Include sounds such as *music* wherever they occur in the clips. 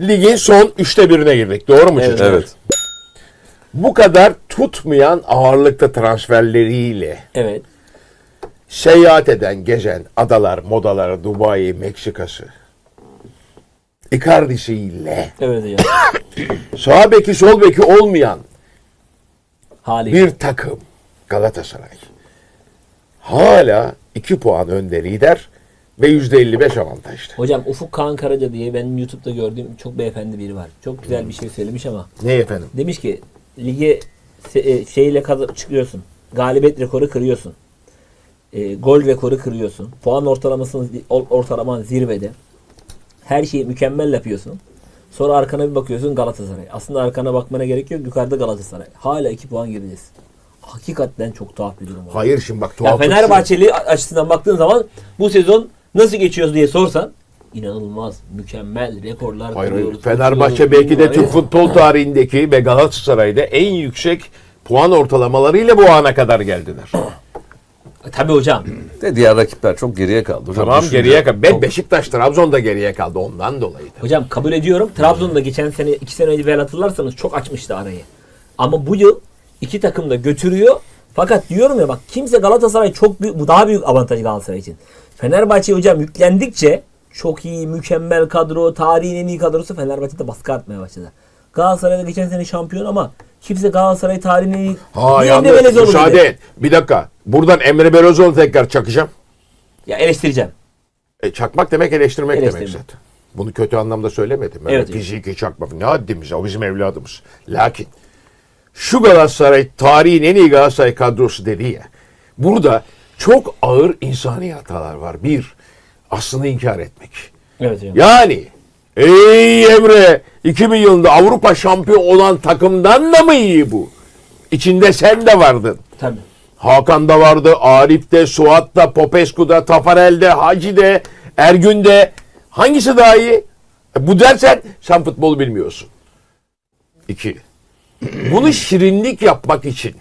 Ligin son üçte birine girdik. Doğru mu çocuklar? Evet. Bu kadar tutmayan ağırlıkta transferleriyle Evet. seyahat eden, gezen adalar, modalar, Dubai, Meksikası. Icardi'siyle Evet hocam. *coughs* sağ beki sol beki olmayan Haliyle. bir takım Galatasaray. Hala 2 puan önde lider ve %55 avantajlı. Hocam Ufuk Kağan Karaca diye benim YouTube'da gördüğüm çok beyefendi biri var. Çok güzel bir şey söylemiş ama. Ne efendim? Demiş ki lige se- e, şeyle kadar çıkıyorsun. Galibiyet rekoru kırıyorsun. E, gol rekoru kırıyorsun. Puan ortalamasının or- ortalaman zirvede. Her şeyi mükemmel yapıyorsun. Sonra arkana bir bakıyorsun Galatasaray. Aslında arkana bakmana gerek yok. Yukarıda Galatasaray. Hala 2 puan geridesin. Hakikaten çok tuhaf bir durum. var. Hayır şimdi bak Ya tuhaflık şu. Fenerbahçeli açısından baktığın zaman bu sezon nasıl geçiyoruz diye sorsan inanılmaz, mükemmel rekorlar Hayır, hayır. kırıyoruz, Fenerbahçe belki de Türk futbol *laughs* tarihindeki ve Galatasaray'da en yüksek puan ortalamalarıyla bu ana kadar geldiler. *clears throat* Tabii hocam. *clears throat* De diğer rakipler çok geriye kaldı. Hocam tamam düşünce- geriye kaldı. Ben Beşiktaş, Trabzon da geriye kaldı ondan dolayı. da. Hocam kabul ediyorum. Trabzon'da geçen sene, iki sene evvel hatırlarsanız çok açmıştı arayı. Ama bu yıl iki takım da götürüyor. Fakat diyorum ya bak kimse Galatasaray çok büyük, bu daha büyük avantaj Galatasaray için. Fenerbahçe hocam yüklendikçe çok iyi, mükemmel kadro, tarihin en iyi kadrosu Fenerbahçe'de baskı atmaya başladı. Galatasaray'da geçen sene şampiyon ama kimse Galatasaray tarihinin en iyi... Ha yalnız müsaade et. Bir dakika. Buradan Emre Belözoğlu tekrar çakacağım. Ya eleştireceğim. E, çakmak demek eleştirmek demek zaten. Bunu kötü anlamda söylemedim. Öyle Evet. Fiziki çakmak. Ne haddimiz o bizim evladımız. Lakin şu Galatasaray tarihin en iyi Galatasaray kadrosu dedi ya. Burada çok ağır insani hatalar var. Bir, aslını inkar etmek. Evet hocam. Yani ey Emre 2000 yılında Avrupa şampiyon olan takımdan da mı iyi bu? İçinde sen de vardın. Tabii. Hakan da vardı, Arif de, Suat da, Popescu da, Tafarel de, Hacı de, Ergün de. Hangisi daha iyi? E, bu dersen sen futbolu bilmiyorsun. İki. Bunu şirinlik yapmak için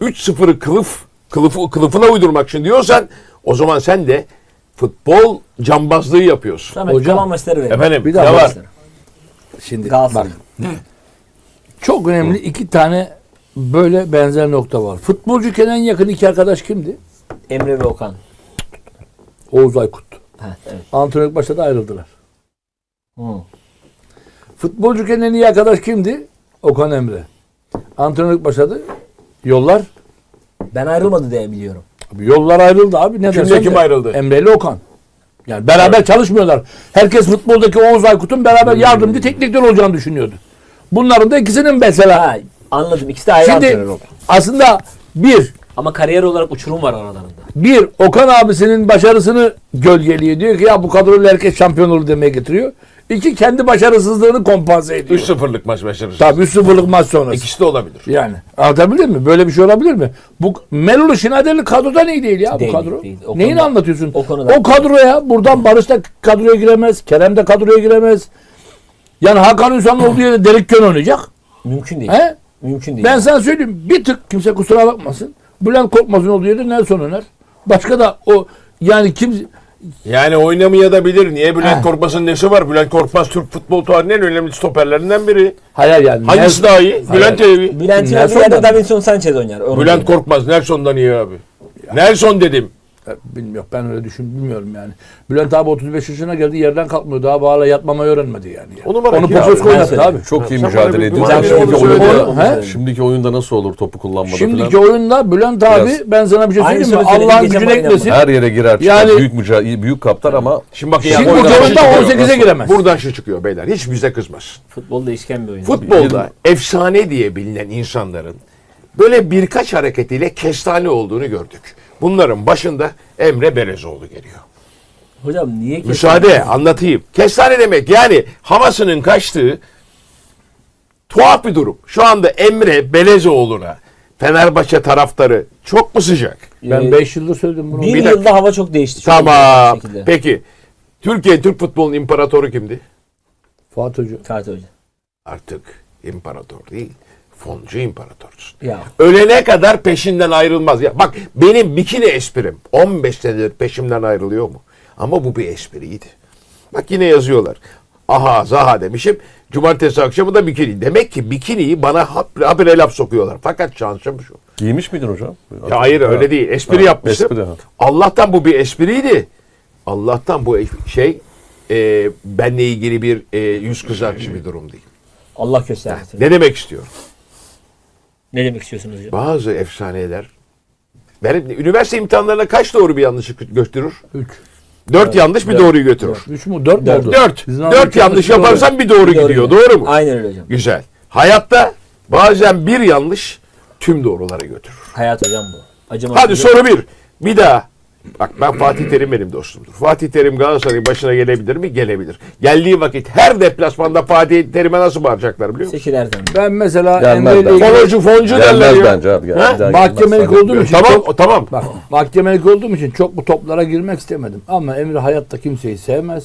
3-0'ı kılıf, kılıfı, kılıfına uydurmak için diyorsan o zaman sen de futbol cambazlığı yapıyorsun. Samet Hocam, kalan maçları verin. Efendim Bir ne daha var? Şimdi Galatasaray. bak. Çok önemli iki tane böyle benzer nokta var. Futbolcu en yakın iki arkadaş kimdi? Emre ve Okan. Oğuz Aykut. Ha, evet. Antrenörlük başladı ayrıldılar. Hı. Futbolcu en iyi arkadaş kimdi? Okan Emre. Antrenörlük başladı. Yollar Ben ayrılmadı diye biliyorum. Abi yollar ayrıldı abi. Ne Kimle dersen kim de. ayrıldı? Emre ile Okan. Yani beraber çalışmıyorlar. Herkes futboldaki Oğuz Aykut'un beraber yardımcı teknikler olacağını düşünüyordu. Bunların da ikisinin mesela. Ha, anladım. İkisi de ayrı antrenör Şimdi oldu. aslında bir Ama kariyer olarak uçurum var aralarında. Bir, Okan abisinin başarısını gölgeliyor. Diyor ki ya bu kadroyla herkes şampiyon olur demeye getiriyor. İki, kendi başarısızlığını kompanse ediyor. 3-0'lık maç başarısı. Tabii 3-0'lık maç sonrası. İkisi de olabilir. Yani anlatabilir mi? Böyle bir şey olabilir mi? Bu Melolu Şinaderli kadrodan iyi değil ya Değil, bu kadro. değil. O Neyini konuda- anlatıyorsun? o konuda- o kadroya buradan Barış da kadroya giremez. Kerem de kadroya giremez. Yani Hakan Ünsanoğlu diye de Delik Kön oynayacak. Mümkün değil. He? Mümkün değil. Ben sana söyleyeyim bir tık kimse kusura bakmasın. Bülent Korkmaz'ın olduğu yerde Nelson Öner. Başka da o yani kim Yani oynamaya da bilir. Niye Bülent. Korkmaz'ın nesi var? Bülent Korkmaz Türk futbol tarihinin en önemli stoperlerinden biri. hayal yani. Hangisi Nelson- daha iyi? Bülent iyi. Bülent'in Nelson adı yerde da- Davinson Sanchez oynar. Onu Bülent söyleyeyim. Korkmaz Nelson'dan iyi abi. Nelson dedim. Bilmiyorum ben öyle düşün bilmiyorum yani. Bülent abi 35 yaşına geldi yerden kalkmıyor. Daha bağla yatmamayı öğrenmedi yani. O numara Onu. Popescu oynattı abi. Çok iyi mücadele ediyor. güzel Şimdiki, oyunda, şimdiki oyunda nasıl olur topu kullanmada Şimdiki falan. oyunda Bülent abi Biraz- ben sana bir şey söyleyeyim mi? Allah'ın gücüne gitmesin. Her yere girer çıkar. Yani- büyük mücadele, büyük kaptar ama Şimdi bakın Şimdi buradan bu şu oyunda çıkıyor. 18'e giremez. Buradan şu çıkıyor beyler. Hiç bize kızmaz. Futbol değişken bir oyun. Futbolda efsane diye bilinen insanların böyle birkaç hareketiyle kestane olduğunu gördük. Bunların başında Emre Belezoğlu geliyor. Hocam niye kesin? Müsaade anlatayım. Kestane demek yani havasının kaçtığı tuhaf bir durum. Şu anda Emre Belezoğlu'na Fenerbahçe taraftarı çok mu sıcak? Ben 5 yıldır söyledim bunu. Bir, Bir dakika. yılda hava çok değişti. Tamam. Peki Türkiye Türk futbolunun imparatoru kimdi? Fatih Hoca. Fatih Hoca. Artık imparator değil. Foncu imparatorsun. Ya. Ölene kadar peşinden ayrılmaz. Ya bak benim bikini esprim 15 senedir peşimden ayrılıyor mu? Ama bu bir espriydi. Bak yine yazıyorlar. Aha zaha demişim. Cumartesi akşamı da bikini. Demek ki bikiniyi bana hap- habire laf sokuyorlar. Fakat şansım şu. Giymiş miydin hocam? Ya hayır öyle değil. Espri Ha, yapmıştım. espri, ha. Allah'tan bu bir espriydi. Allah'tan bu es- şey e, benle ilgili bir e, yüz kızartıcı bir durum değil. Allah göstermesin. Ne demek istiyorum? Ne demek istiyorsunuz hocam? Bazı efsaneler benim üniversite imtihanlarına kaç doğru bir yanlışlık götürür? 3. Dört yanlış bir doğruyu götürür. 3 mü 4 mü Dört. oldu? Dört. Dört yanlış doğru. yaparsan bir doğru gidiyor. gidiyor. Doğru mu? Aynen öyle hocam. Güzel. Hayatta bazen bir yanlış tüm doğrulara götürür. Hayat hocam bu. Acımasız. Hadi soru bir. Bir daha. Bak ben Fatih Terim benim dostumdur. Fatih Terim Galatasaray'ın başına gelebilir mi? Gelebilir. Geldiği vakit her deplasmanda Fatih Terim'e nasıl bağıracaklar biliyor musun? Seçil Erdem. Ben mesela Gelmez Emre ile ilgili Foncu foncu derler Gelmez ya. bence abi. Gel, Ha? mahkemelik gelmez. olduğum için Tamam çok, o tamam. bak mahkemelik olduğum için çok bu toplara girmek istemedim. Ama Emre hayatta kimseyi sevmez.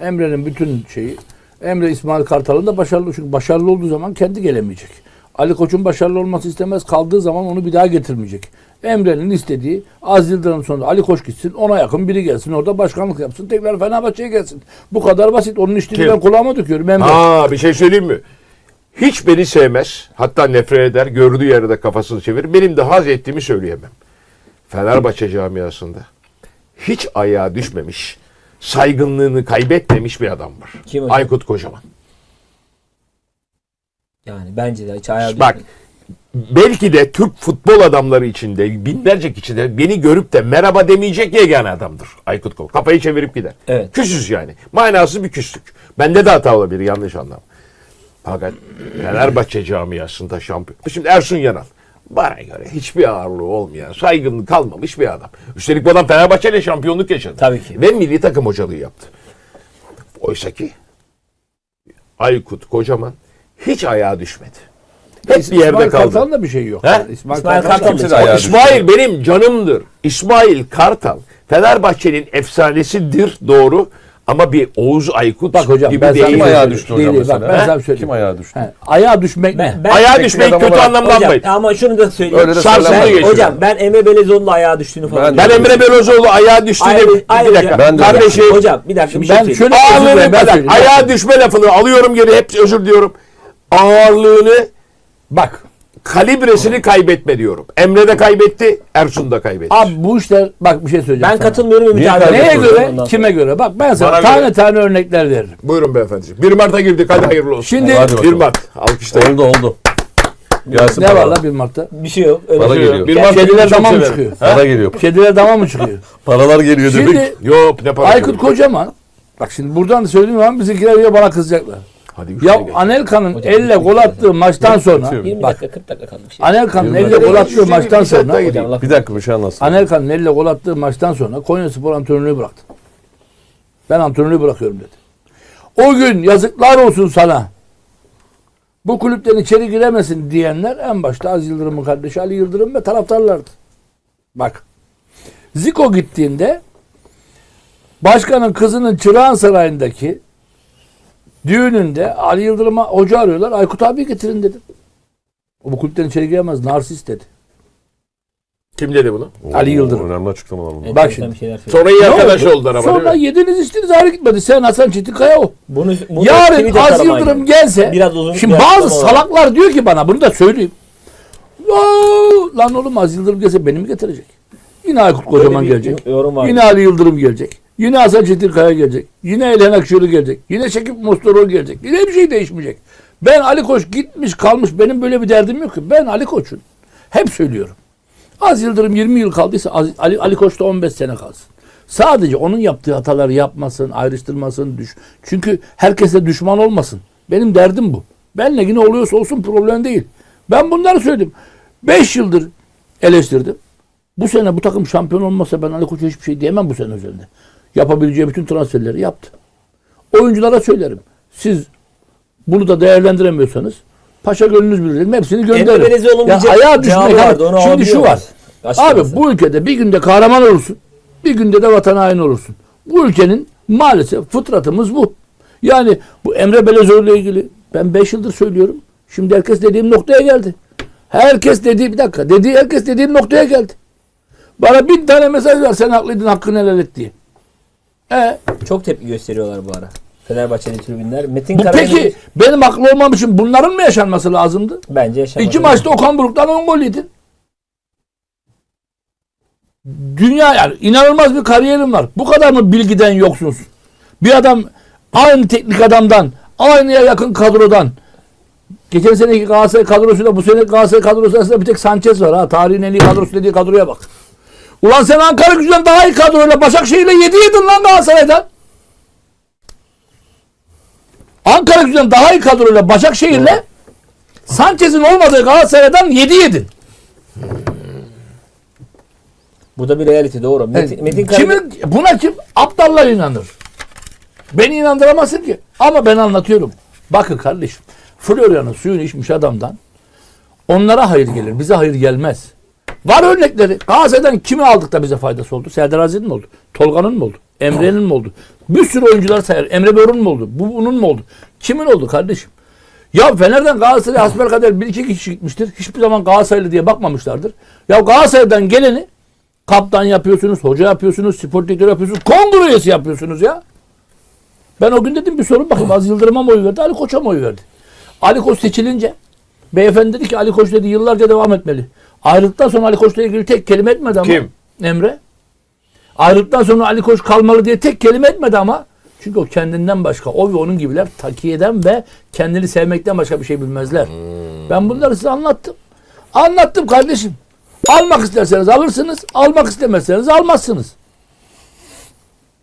Emre'nin bütün şeyi Emre İsmail Kartal'ın da başarılı çünkü başarılı olduğu zaman kendi gelemeyecek. Ali Koç'un başarılı olması istemez. Kaldığı zaman onu bir daha getirmeyecek. Emre'nin istediği Az Yıldırım sonra Ali Koç gitsin. Ona yakın biri gelsin. Orada başkanlık yapsın. Tekrar Fenerbahçe'ye gelsin. Bu kadar basit. Onun işini Kim? ben kulağıma döküyorum. Emre. Aa bir şey söyleyeyim mi? Hiç beni sevmez. Hatta nefret eder. Gördüğü yerde kafasını çevirir. Benim de haz ettiğimi söyleyemem. Fenerbahçe camiasında hiç ayağa düşmemiş, saygınlığını kaybetmemiş bir adam var. Kim hocam? Aykut Kocaman. Yani bence de hiç ayağı Bak belki de Türk futbol adamları içinde binlerce kişide beni görüp de merhaba demeyecek yegane adamdır Aykut Kocaman. Kafayı çevirip gider. Evet. Küsüz yani. Manasız bir küslük. Bende de hata olabilir yanlış anlama. Fakat Fenerbahçe camiasında şampiyon. Şimdi Ersun Yanal. Bana göre hiçbir ağırlığı olmayan, saygınlığı kalmamış bir adam. Üstelik bu adam Fenerbahçe ile şampiyonluk yaşadı. Tabii ki. Ve milli takım hocalığı yaptı. Oysa ki Aykut Kocaman hiç ayağa düşmedi. Hep bir yerde İsmail kaldı. Kartal'ın da bir şey yok. He? İsmail, İsmail Kartal, Kartal Kimse de İsmail benim canımdır. İsmail Kartal Fenerbahçe'nin efsanesidir doğru ama bir Oğuz Aykut Bak hocam gibi ben sana değil. Kim ayağa düştü Değil, hocam değil. Bak, mesela? ben sana söyleyeyim. Kim ayağa düştü? He, ayağa düşmek Ben, ben, Ayağa düşmek adam kötü olarak- anlamda hocam, almayın. ama şunu da söyleyeyim. Öyle de Sarsıntı söylenmez. geçiyor. Hocam ben Emre Belezoğlu'nun ayağa düştüğünü falan Ben diyorum. Emre Belözoğlu ayağa düştü Hayır, de hayır bir dakika. hocam. Ben de Kardeşim Hocam bir dakika bir şey Ben söyleyeyim. şöyle ağırlığını ben bak, söyleyeyim. ayağa düşme lafını alıyorum geri hep özür diliyorum. Ağırlığını Bak kalibresini kaybetme diyorum. Emre de kaybetti, Ersun da kaybetti. abi bu işler bak bir şey söyleyeceğim Ben sana. katılmıyorum Ümit Niye abi. Neye göre? Ondan Kime göre? Bak ben sana Bana tane göre. tane örnekler veririm. Buyurun beyefendi. 1 Mart'a girdik hadi hayırlı olsun. Şimdi Hadi 1 bakalım. Mart alkışlayın. Oldu oldu. Gelsin ne var lan 1 Mart'ta? Bir şey yok. Öyle Para şey yok. geliyor. Bir Mart Kediler çok dama mı severim. çıkıyor? Para geliyor. Kediler dama mı çıkıyor? Paralar geliyor demek. Şimdi Yok ne para. Aykut Kocaman bak şimdi buradan da söylediğim zaman bizimkiler bana kızacaklar. Hadi Ya. Anelka'nın elle gol attığı maçtan sonra bitiyor. 20 bak dakika 40 dakika kalmış. Anelka'nın elle gol attığı maçtan sonra Bir dakika bir şey anlatsın. Anelka'nın elle gol attığı maçtan sonra Konya Spor antrenörlüğü bıraktı. Ben antrenörlüğü bırakıyorum dedi. O gün yazıklar olsun sana. Bu kulüpten içeri giremesin diyenler en başta Az Yıldırım'ın kardeşi Ali Yıldırım ve taraftarlardı. Bak. Ziko gittiğinde başkanın kızının Çırağan Sarayı'ndaki düğününde Ali Yıldırım'a hoca arıyorlar. Aykut abi getirin dedi. O bu kulüpten içeri giremez. Narsist dedi. Kim dedi bunu? Oo, Ali Yıldırım. Önemli açıklamalar bunlar. Enteresan şimdi. Sonra iyi arkadaş oldu? oldular ama değil Sonra mi? yediniz içtiniz ayrı gitmedi. Sen Hasan Çetinkaya o. Bunu, bunu Yarın Az. Yıldırım gelse Biraz uzun şimdi bir bazı salaklar diyor ki bana bunu da söyleyeyim. Oo, lan oğlum Az Yıldırım gelse beni mi getirecek? Yine Aykut Kocaman gelecek. Yorum var. Yine Ali Yıldırım gelecek. Yine Hasan Çetinkaya gelecek. Yine Elhan Akşener gelecek. Yine Şekip Mostorol gelecek. Yine bir şey değişmeyecek. Ben Ali Koç gitmiş kalmış benim böyle bir derdim yok ki. Ben Ali Koç'un. Hep söylüyorum. Az Yıldırım 20 yıl kaldıysa Ali, Ali Koç da 15 sene kalsın. Sadece onun yaptığı hataları yapmasın, ayrıştırmasın. Düş. Çünkü herkese düşman olmasın. Benim derdim bu. Benle ne oluyorsa olsun problem değil. Ben bunları söyledim. 5 yıldır eleştirdim. Bu sene bu takım şampiyon olmasa ben Ali Koç'a hiçbir şey diyemem bu sene üzerinde. Yapabileceği bütün transferleri yaptı. Oyunculara söylerim. Siz bunu da değerlendiremiyorsanız paşa gönlünüz bilir. Hepsini gönderin. Ya ayağa düşmek vardı, onu Şimdi şu var. Açıklaması. Abi bu ülkede bir günde kahraman olursun. Bir günde de vatan haini olursun. Bu ülkenin maalesef fıtratımız bu. Yani bu Emre Belezoğlu ile ilgili ben 5 yıldır söylüyorum. Şimdi herkes dediğim noktaya geldi. Herkes dediği bir dakika. Dediği herkes dediğim noktaya geldi. Bana bin tane mesaj ver sen haklıydın hakkını helal et diye. E, Çok tepki gösteriyorlar bu ara. Fenerbahçeli tribünler. Metin Bu peki benim haklı olmam için bunların mı yaşanması lazımdı? bence yaşamadı. İki maçta Okan Buruk'tan 10 gol yedin. Dünya yani inanılmaz bir kariyerin var. Bu kadar mı bilgiden yoksunsun? Bir adam aynı teknik adamdan, aynıya yakın kadrodan geçen seneki Galatasaray kadrosuyla bu seneki Galatasaray kadrosu arasında bir tek Sanchez var ha. Tarihin en iyi kadrosu dediği kadroya bak. Ulan sen Ankara gücünden daha iyi kadroyla Başakşehir'le 7 yedin lan Galatasaray'dan. Ankara gücünden daha iyi kadroyla Başakşehir'le Sanchez'in olmadığı Galatasaray'dan 7 yedin. Bu da bir reality doğru. Metin, Metin Kimin, buna kim? Aptallar inanır. Beni inandıramazsın ki. Ama ben anlatıyorum. Bakın kardeşim. Florya'nın suyunu içmiş adamdan onlara hayır gelir. Bize hayır gelmez. Var örnekleri. Galatasaray'dan kimi aldık da bize faydası oldu? Serdar Aziz'in mi oldu? Tolga'nın mı oldu? Emre'nin mi oldu? Bir sürü oyuncular sayar. Emre Börün mü oldu? Bu bunun mu oldu? Kimin oldu kardeşim? Ya Fener'den Galatasaray'a hasbelkader bir iki kişi gitmiştir. Hiçbir zaman Galatasaraylı diye bakmamışlardır. Ya Galatasaray'dan geleni kaptan yapıyorsunuz, hoca yapıyorsunuz, spor direktörü yapıyorsunuz, kongre üyesi yapıyorsunuz ya. Ben o gün dedim bir sorun bakayım. Az Yıldırım'a mı oy verdi, Ali Koç'a mı oy verdi? Ali Koç seçilince beyefendi dedi ki Ali Koç dedi yıllarca devam etmeli. Ayrıldıktan sonra Ali Koç'la ilgili tek kelime etmedi ama. Kim? Emre. Ayrıldıktan sonra Ali Koç kalmalı diye tek kelime etmedi ama. Çünkü o kendinden başka, o ve onun gibiler takiyeden ve kendini sevmekten başka bir şey bilmezler. Ben bunları size anlattım. Anlattım kardeşim. Almak isterseniz alırsınız, almak istemezseniz almazsınız.